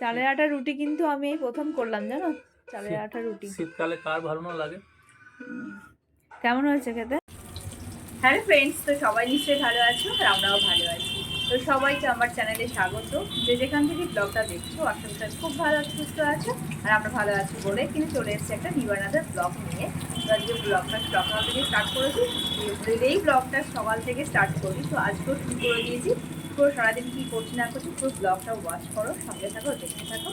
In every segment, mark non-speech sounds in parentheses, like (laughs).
চালের আটা রুটি কিন্তু আমি এই প্রথম করলাম জানো? চালের আটা রুটি। শীতকালে কার ভালো না লাগে? কেমন হয়েছে খেতে? হ্যালো ফ্রেন্ডস তো সবাই নিশ্চয়ই ভালো আছো আর আমরাও ভালো আছি। তো সবাইকে আমার চ্যানেলে স্বাগত। যে যেখান থেকে ব্লগটা দেখছ আশা করি খুব ভালো আছো সুস্থ আছো আর আমরা ভালো আছি বলে কিন্তু চলে এসেছি একটা নিবানাদের ব্লগ নিয়ে। তো আজকে ব্লগটা সকাল থেকে স্টার্ট করেছি। এই ব্লগটা সকাল থেকে স্টার্ট করি তো আজকেও শুরু করে দিয়েছি। পুরো সারাদিন কি করছি না করছি, পুরো ব্লগটা ওয়াচ করো, সঙ্গে থাকো, দেখতে থাকো।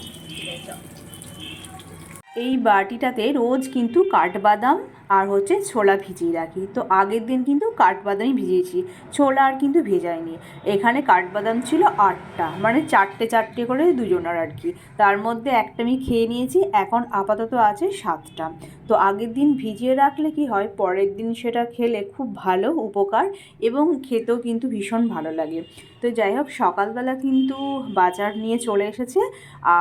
এই বাটিটাতে রোজ কিন্তু কাঠবাদাম আর হচ্ছে ছোলা ভিজিয়ে রাখি। তো আগের দিন কিন্তু কাঠবাদামই ভিজিয়েছি, ছোলা আর কিন্তু ভেজাইনি। এখানে কাঠবাদাম ছিল আটটা মানে চারটে চারটে করে দুজনের আর কি। তার মধ্যে একটা আমি খেয়ে নিয়েছি, এখন আপাতত আছে সাতটা। তো আগের দিন ভিজিয়ে রাখলে কি হয়, পরের দিন সেটা খেলে খুব ভালো উপকার এবং খেতেও কিন্তু ভীষণ ভালো লাগে। তো যাই হোক, সকালবেলা কিন্তু বাজার নিয়ে চলে এসেছে,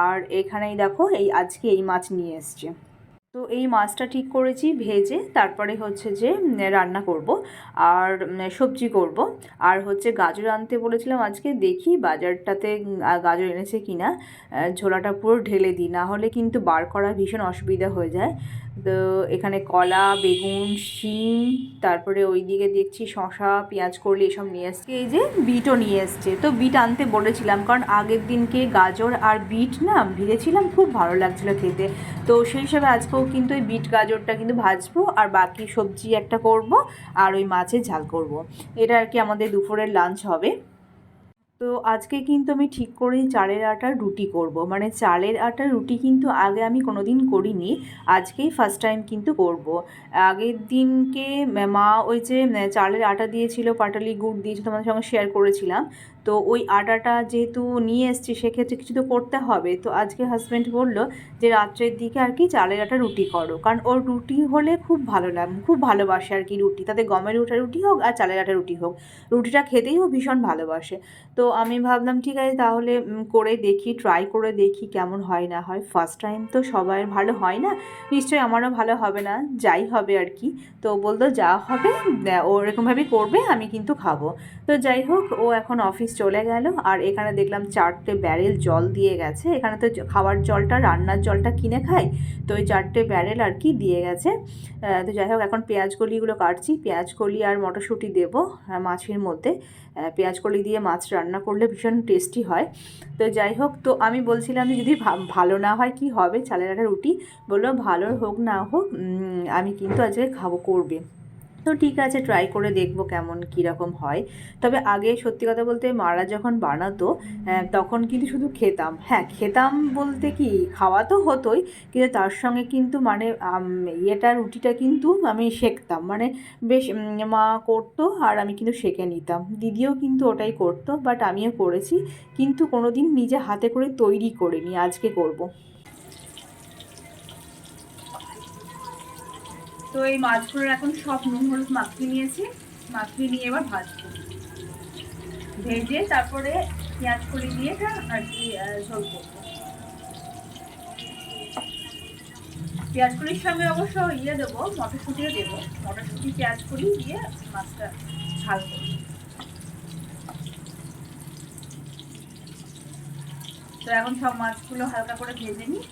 আর এখানেই দেখো, এই আজকে এই মাছ নিয়ে এসছে। তো এই মাছটা ঠিক করেছি, ভেজে তারপরে হচ্ছে যে রান্না করব আর সবজি করব। আর হচ্ছে গাজর আনতে বলেছিলাম আজকে, দেখি বাজারটাতে গাজর এনেছে কিনা। ঝোলাটা পুরো ঢেলে দিই, না হলে কিন্তু বার করা ভীষণ অসুবিধা হয়ে যায়। তো এখানে কলা, বেগুন, শিম, তারপরে ওইদিকে দেখছি শশা পেঁয়াজ করলি এসব নিয়ে এসছে। এই যে বিটও নিয়ে এসছে। তো বিট আনতে বলেছিলাম, কারণ আগের দিনকে গাজর আর বিট না ভিজেছিলাম, খুব ভালো লাগছিল খেতে। তো সেই হিসাবে আজকেও কিন্তু ওই বিট গাজরটা কিন্তু ভাজবো, আর বাকি সবজি একটা করব, আর ওই মাছের ঝাল করব। এটা আর কি আমাদের দুপুরের লাঞ্চ হবে। তো আজকে কিন্তু আমি ঠিক করেই চালের আটার রুটি করব। মানে চালের আটার রুটি কিন্তু আগে আমি কোনো দিন করিনি, আজকেই ফার্স্ট টাইম কিন্তু করব। আগের দিনকে মা ওই যে, চালের আটা দিয়েছিল, পাটালি গুড় দিয়েছিল তোমাদের সঙ্গে শেয়ার করেছিলাম। তো ওই আটাটা যেহেতু নিয়ে এসছি, সেক্ষেত্রে কিছু তো করতে হবে। তো আজকে হাজব্যান্ড বলল যে, রাত্রের দিকে আর কি চালের আটা রুটি করো। কারণ ওর রুটি হলে খুব ভালো লাগে, খুব ভালোবাসে আর কি রুটি। তাতে গমের আটা রুটি হোক আর চালের আটা রুটি হোক। রুটিটা খেতেই ও ভীষণ ভালোবাসে। তো আমি ভাবলাম, ঠিক আছে, তাহলে করে দেখি ট্রাই করে দেখি কেমন হয় না হয়। ফার্স্ট টাইম তো সবাই ভালো হয় না। নিশ্চয়ই আমারও ভালো হবে না, যাই হবে আর কি। তো বলতো যা হবে ও এরকমভাবেই করবে, আমি কিন্তু খাব। তো যাই হোক, ও এখন অফিস চলে গেল। আর এখানে দেখলাম চারটে ব্যারেল জল দিয়ে গেছে। এখানে তো খাওয়ার জলটা, রান্নার জলটা কিনে খাই তো ওই চারটে ব্যারেল আর কি দিয়ে গেছে। তো যাই হোক, এখন পেঁয়াজ কলিগুলো কাটছি। পেঁয়াজ কলি আর মটরশুঁটি দেবো মাছের মধ্যে। পেঁয়াজ কলি দিয়ে মাছ রান্না করলে ভীষণ টেস্টি হয়। তো যাই হোক, তো আমি বলছিলাম যদি ভালো না হয় কি হবে? চালের একটা রুটি। বলল ভালো হোক না হোক আমি কিন্তু আজকে খাব, করবে। তো ঠিক আছে ট্রাই করে দেখব কেমন কীরকম হয়। তবে আগে সত্যি কথা বলতে মারা যখন বানাতো আহ, তখন কিন্তু শুধু খেতাম। হ্যাঁ খেতাম বলতে কি খাওয়া তো হতোই কিন্তু তার সঙ্গে কিন্তু মানে ইয়েটা রুটিটা কিন্তু আমি শেখতাম। মানে বেশ মা করতো আর আমি কিন্তু শেখে নিতাম। দিদিও কিন্তু ওটাই করতো বাট আমিও করেছি কিন্তু কোনো দিন নিজে হাতে করে তৈরি করিনি আজকে করব। তো এই মাছগুলোর এখন সব নুন, হলুদ মাখিয়ে নিয়েছি। মাখিয়ে নিয়ে এবার ভাজবো। ভেজে তারপরে পেঁয়াজ কলি দিয়ে আর কি ঝোল করব। পেঁয়াজ কলির সঙ্গে অবশ্য ইয়ে দেবো, মটরশুঁটিও দেবো। মটরশুঁটি, পেঁয়াজ কলি দিয়ে মাছটা ঝাল করব। তো এখন সব মাছগুলো হালকা করে ভেজে নিই।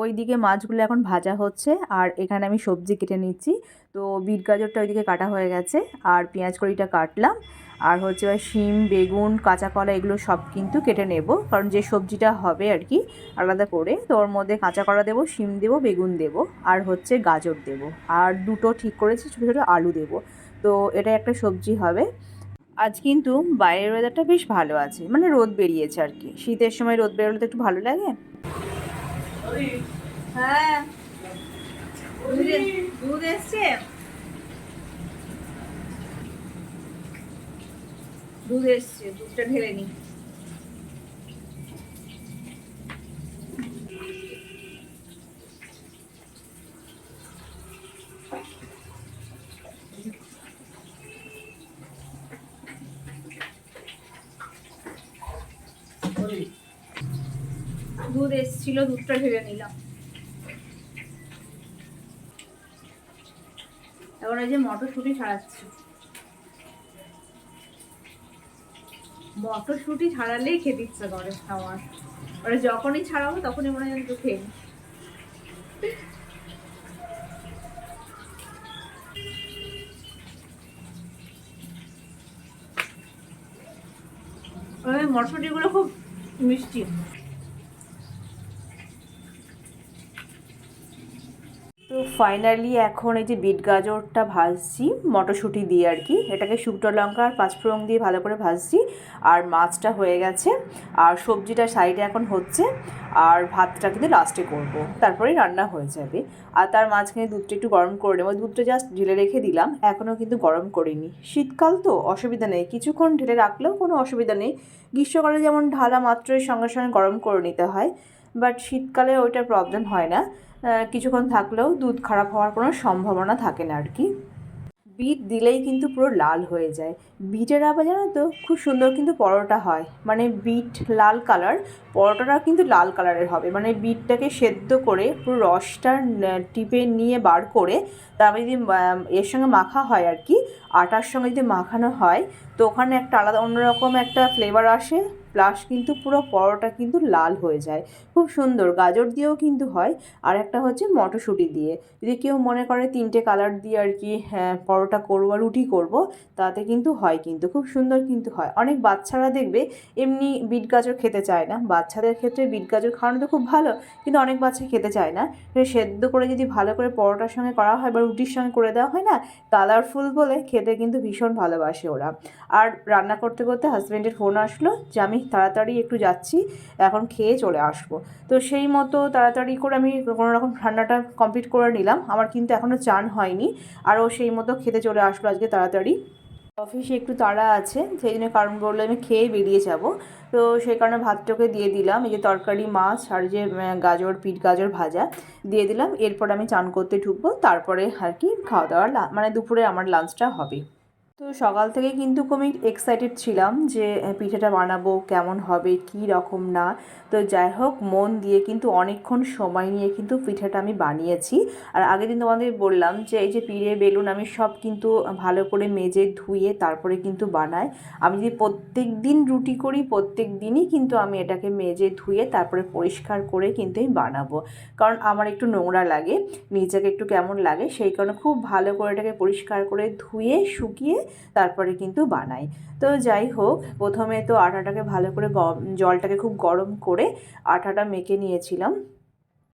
তো ওইদিকে মাছগুলো এখন ভাজা হচ্ছে, আর এখানে আমি সবজি কেটে নিচ্ছি। তো বিট গাজরটা ওইদিকে কাটা হয়ে গেছে, আর পেঁয়াজ কড়িটা কাটলাম। আর হচ্ছে শিম, বেগুন, কাঁচা কলা এগুলো সব কিন্তু কেটে নেব, কারণ যে সবজিটা হবে আর কি আলাদা করে, তো ওর মধ্যে কাঁচা কলা দেবো, শিম দেবো, বেগুন দেবো, আর হচ্ছে গাজর দেবো। আর দুটো ঠিক করেছি, ছোটো ছোটো আলু দেবো। তো এটা একটা সবজি হবে। আজ কিন্তু বাইরের ওয়েদারটা বেশ ভালো আছে মানে রোদ বেরিয়েছে আর কি। শীতের সময় রোদ বেরোলে তো একটু ভালো লাগে। হ্যাঁ। দুধ এসছে? দুধ এসছে দুধটা ঢেলে নি। দুধ এসছিল, দুধটা ঢেলে নিলাম। এখন এই যে মটরশুঁটি ছাড়াচ্ছি। মটরশুঁটি ছাড়ালেই খেতে ইচ্ছা করে আমার ওরা যখনই ছাড়াবো তখনই মনে হয় খেয়ে। ওই মটরশুঁটিগুলো খুব মিষ্টি। ফাইনালি এখন এই যে বিট গাজরটা ভাজছি, মটরশুঁটি দিয়ে আর কি। এটাকে শুকনো লঙ্কা আর পাঁচফোড়ন দিয়ে ভালো করে ভাজছি। আর মাছটা হয়ে গেছে। আর সবজিটা সাইডে এখন হচ্ছে। আর ভাতটা কিন্তু লাস্টে করব। তারপরে রান্না হয়ে যাবে। আর তার মাঝখানে দুধটা একটু গরম করে নেব। দুধটা জাস্ট ঢেলে রেখে দিলাম। এখনও কিন্তু গরম করিনি। শীতকাল তো, অসুবিধা নেই। কিছুক্ষণ ঢেলে রাখলেও কোনো অসুবিধা নেই। গ্রীষ্মকালে যেমন ঢালা মাত্রই সঙ্গে সঙ্গে গরম করে নিতে হয়। বাট শীতকালে ওইটা প্রবলেম হয় না। কিছুক্ষণ থাকলেও দুধ খারাপ হওয়ার কোনো সম্ভাবনা থাকে না আর কি। বিট দিলেই কিন্তু পুরো লাল হয়ে যায়। বিটের আবার জানো তো, খুব সুন্দর কিন্তু পরোটা হয়। মানে বিট লাল কালার, পরোটাটা কিন্তু লাল কালারের হবে। মানে বিটটাকে সেদ্ধ করে পুরো রসটা টিপে নিয়ে বার করে তারপরে যদি এর সঙ্গে মাখা হয় আর কি, আটার সঙ্গে যদি মাখানো হয়, তো ওখানে একটা আলাদা অন্যরকম একটা ফ্লেভার আসে। প্লাস কিন্তু পুরো পরোটা কিন্তু লাল হয়ে যায়। খুব সুন্দর, গাজর দিয়েও কিন্তু হয়। আর একটা হচ্ছে মটরশুঁটি দিয়ে। যদি কেউ মনে করে তিনটে কালার দিয়ে আর কি হ্যাঁ পরোটা করব রুটি করব, তাতে কিন্তু হয় কিন্তু, খুব সুন্দর কিন্তু হয়। অনেক বাচ্চারা দেখবে এমনি বিট গাজর খেতে চায় না। বাচ্চাদের ক্ষেত্রে বিট গাজর খাওয়ানো তো খুব ভালো, কিন্তু অনেক বাচ্চা খেতে চায় না। সেদ্ধ করে যদি ভালো করে পরোটার সঙ্গে করা হয় বা রুটির সঙ্গে করে দেওয়া হয় না, কালারফুল বলে খেতে কিন্তু ভীষণ ভালোবাসে ওরা। আর রান্না করতে করতে হাজব্যান্ডের ফোন আসলো যে, আমি তাড়াতাড়ি একটু যাচ্ছি, এখন খেয়ে চলে আসব। তো সেই মতো তাড়াতাড়ি করে আমি কোনো রকম রান্নাটা কমপ্লিট করে নিলাম। আমার কিন্তু এখনও চান হয়নি, আরও সেই মতো খেতে চলে আসলো আজকে তাড়াতাড়ি। অফিসে একটু তাড়া আছে, সেই জন্য কারণ বললে আমি খেয়ে বেরিয়ে যাব। তো সেই কারণে ভাতটাকে দিয়ে দিলাম, এই যে তরকারি, মাছ, আর যে গাজর, পিট গাজর ভাজা দিয়ে দিলাম। এরপর আমি চান করতে ঢুকবো, তারপরে আর কি খাওয়া দাওয়া মানে দুপুরে আমার লাঞ্চটা হবে। তো সকাল থেকে কিন্তু খুবই এক্সাইটেড ছিলাম যে আহ, পিঠেটা বানাবো কেমন হবে কী রকম না? তো যাই হোক মন দিয়ে কিন্তু অনেকক্ষণ সময় নিয়ে কিন্তু পিঠেটা আমি বানিয়েছি। আর আগের দিন তোমাদের বললাম যে এই যে পিড়ে বেলুন আমি সব কিন্তু ভালো করে মেজে ধুয়ে তারপরে কিন্তু বানাই। আমি যদি প্রত্যেক দিন রুটি করি প্রত্যেক দিনই কিন্তু আমি এটাকে মেজে ধুয়ে তারপরে পরিষ্কার করে কিন্তু আমি বানাবো। কারণ আমার একটু নোংরা লাগে নিজেকে একটু কেমন লাগে সেই কারণে খুব ভালো করে এটাকে পরিষ্কার করে ধুয়ে শুকিয়ে তারপরে কিন্তু বানাই। তো যাই হোক, প্রথমে তো আটাটাকে ভালো করে জলটাকে খুব গরম করে আটাটা মেখে নিয়েছিলাম।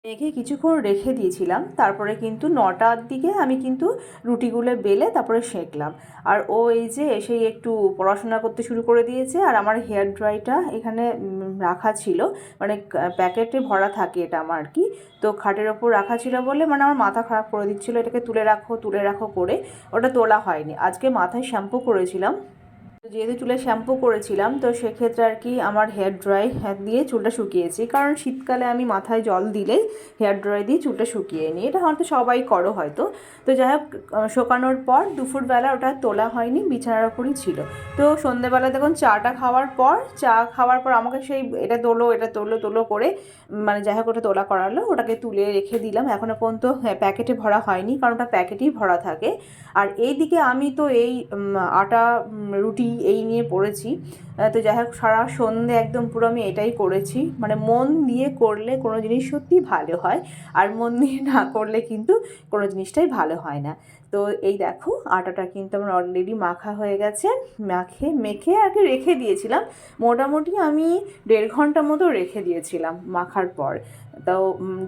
মেখে কিছুক্ষণ রেখে দিয়েছিলাম। তারপরে কিন্তু নটার দিকে আমি কিন্তু রুটিগুলো বেলে তারপরে সেঁকলাম। আর ও এই যে এসেই একটু পড়াশোনা করতে শুরু করে দিয়েছে আর আমার হেয়ার ড্রাইটা এখানে রাখা ছিল। মানে প্যাকেটে ভরা থাকে এটা আমার আর কি। তো খাটের ওপর রাখা ছিল বলে মানে আমার মাথা খারাপ করে দিচ্ছিল। এটাকে তুলে রাখো তুলে রাখো করে। ওটা তোলা হয়নি। আজকে মাথায় শ্যাম্পু করেছিলাম। যেহেতু চুলে শ্যাম্পু করেছিলাম তো সেক্ষেত্রে আর কি আমার হেয়ার ড্রাই দিয়ে চুলটা শুকিয়েছি। কারণ শীতকালে আমি মাথায় জল দিলেই হেয়ার ড্রাই দিয়ে চুলটা শুকিয়ে নিই। এটা হয়তো সবাই করো হয়তো। তো যাই হোক শুকানোর পর দুপুরবেলা ওটা তোলা হয়নি বিছানার ওপরই ছিল। তো সন্ধেবেলা দেখুন চাটা খাওয়ার পর চা খাওয়ার পর আমাকে সেই এটা তোলো এটা তোলো তোলো করে মানে যাই হোক ওটা তোলা করালো ওটাকে তুলে রেখে দিলাম। এখনও পর্যন্ত হ্যাঁ, প্যাকেটে ভরা হয়নি কারণ ওটা প্যাকেটেই ভরা থাকে। আর এইদিকে আমি তো এই আটা রুটি এই নিয়ে পড়েছি। তো যাই হোক সারা সন্ধে একদম পুরো আমি এটাই করেছি। মানে মন দিয়ে করলে কোনো জিনিস সত্যি ভালো হয়, আর মন দিয়ে না করলে কিন্তু কোনো জিনিসটাই ভালো হয় না। তো এই দেখো, আটাটা কিন্তু আমার অলরেডি মাখা হয়ে গেছে। মাখে, মেখে আগে রেখে দিয়েছিলাম। মোটামুটি আমি দেড় ঘণ্টা মতো রেখে দিয়েছিলাম মাখার পর। তো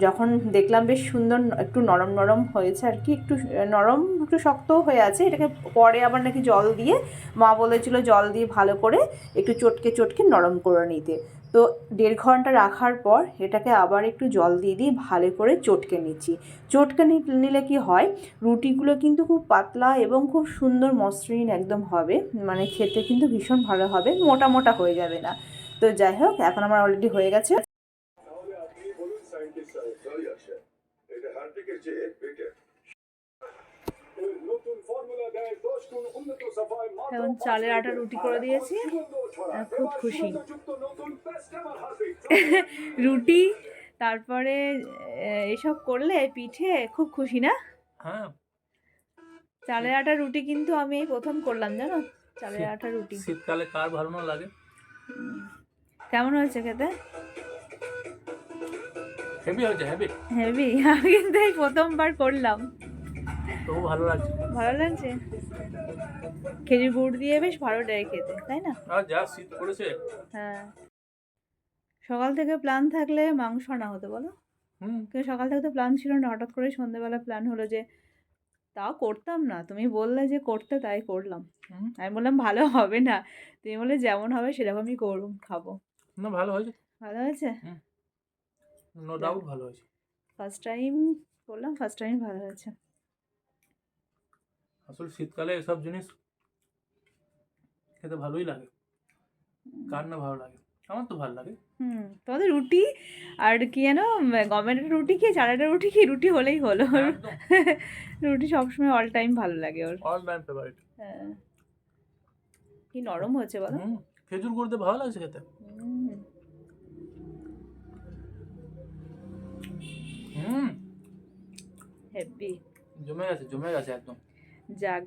যখন দেখলাম বেশ সুন্দর একটু নরম নরম হয়েছে আর কি, একটু নরম, একটু শক্তও হয়ে আছে। এটাকে পরে আবার নাকি জল দিয়ে, মা বলেছিল জল দিয়ে ভালো করে একটু চটকে চটকে নরম করে নিতে। তো দেড় ঘণ্টা রাখার পর এটাকে আবার একটু জল দিয়ে দিয়ে ভালো করে চটকে নিচ্ছি। চটকে নিলে কি হয়? রুটিগুলো কিন্তু খুব পাতলা এবং খুব সুন্দর মসৃণ একদম হবে। মানে খেতে কিন্তু ভীষণ ভালো হবে, মোটা মোটা হয়ে যাবে না। তো যাই হোক, এখন আমার অলরেডি হয়ে গেছে। এখন চালের আটা রুটি করে দিয়েছি। খুব খুশি। (laughs) রুটি তারপরে এসব করলে পিঠে খুব খুশি না? হ্যাঁ। চালের আটা রুটি কিন্তু আমি প্রথম করলাম জানো? চালের আটা রুটি। শীতকালে কার ভালো না লাগে? কেমন হয়েছে খেতে? হেভি হয়েছে হেভি হেভি (laughs) আমি কিন্তু এই প্রথমবার করলাম। তবু ভালো লাগছে। ভালো লাগছে? খেজুর গুড় দিয়ে বেশ ভালো লাগে খেতে তাই না? আর যা শীত পড়েছে হ্যাঁ। সকাল থেকে প্ল্যান থাকলে মাংস আনা হতো বলো? হুম। কিন্তু সকাল থেকে তো প্ল্যান ছিল না হঠাৎ করে সন্ধ্যেবেলা প্ল্যান হলো যে তাও করতাম না। তুমি বললে যে করতে তাই করলাম। আমি বললাম ভালো হবে না। তুমি বলে যেমন হবে সেরকমই করব খাব। না ভালো হয়েছে। ভালো হয়েছে? নো ডাউট ভালো হয়েছে। ফার্স্ট টাইম করলাম ফার্স্ট টাইম ভালো হয়েছে। আসলে শীতকালে এসব জিনিস খেতে ভালোই লাগে। কার না ভালো লাগে? আমার তো ভালো লাগে। হুম তোমাদের রুটি আর কি যেন গভর্নমেন্টের রুটি কি চারাটা রুটি কি রুটি হলেই হলো। (laughs) রুটি সবসময় অল টাইম ভালো লাগে ওর। অল টাইম ফেভারিট হ্যাঁ। কি নরম হয়েছে বলো? হুম খেজুর গুড় দিয়ে ভালো লাগছে খেতে। হুম। হেভি জমে গেছে জমে গেছে একদম। যাক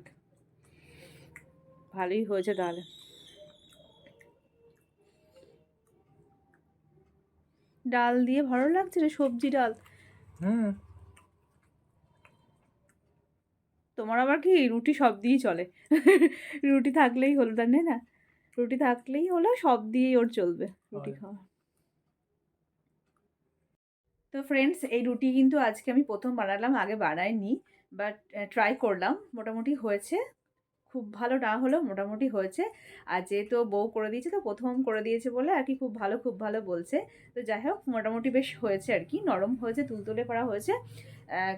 ভালোই হয়েছে তাহলে। ডাল দিয়ে ভালো লাগছে রে সবজি ডাল? হুম। তোমার আবার কি রুটি সব দিয়েই চলে? রুটি থাকলেই হলো তাই না? রুটি থাকলেই হলো সব দিয়েই ওর চলবে রুটি খাওয়া। তো ফ্রেন্ডস এই রুটি কিন্তু আজকে আমি প্রথম বানালাম আগে বানাইনি। বাট ট্রাই করলাম। মোটামুটি হয়েছে। খুব ভালো না হলেও মোটামুটি হয়েছে। আর যেহেতু বউ করে দিয়েছে, তো প্রথম করে দিয়েছে বলে আর কি খুব ভালো খুব ভালো বলছে। তো যাই হোক, মোটামুটি বেশ হয়েছে আর কি। নরম হয়েছে তুলতুলে করা হয়েছে।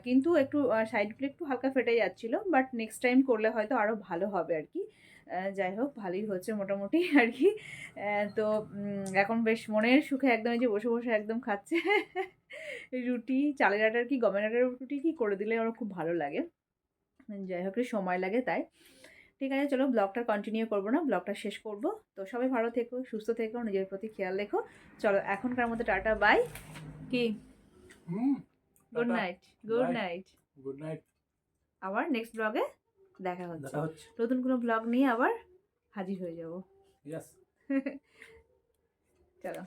কিন্তু একটু সাইডগুলো একটু হালকা ফেটে যাচ্ছিল। বাট নেক্সট টাইম করলে হয়তো আরও ভালো হবে আর কি। যাই হোক ভালোই হচ্ছে মোটামুটি (laughs) আর কি। তো এখন বেশ মনের সুখে একদম এই যে বসে বসে একদম খাচ্ছে। (laughs) রুটি চালের আটার কি গমের আটার রুটি কি করে দিলে আমার খুব ভালো লাগে। যাই হোক সময় লাগে তাই। ঠিক আছে চলো ব্লগটা কন্টিনিউ করব না ব্লগটা শেষ করব। তো সবাই ভালো থেকো সুস্থ থেকো নিজের প্রতি খেয়াল রেখো। চলো এখনকার মতো টাটা বাই। কি? হুম good night good night good night আবার নেক্সট ব্লগে দেখা হচ্ছে। নতুন কোনো ব্লগ নিয়ে আবার হাজির হয়ে যাব। (laughs) চলো।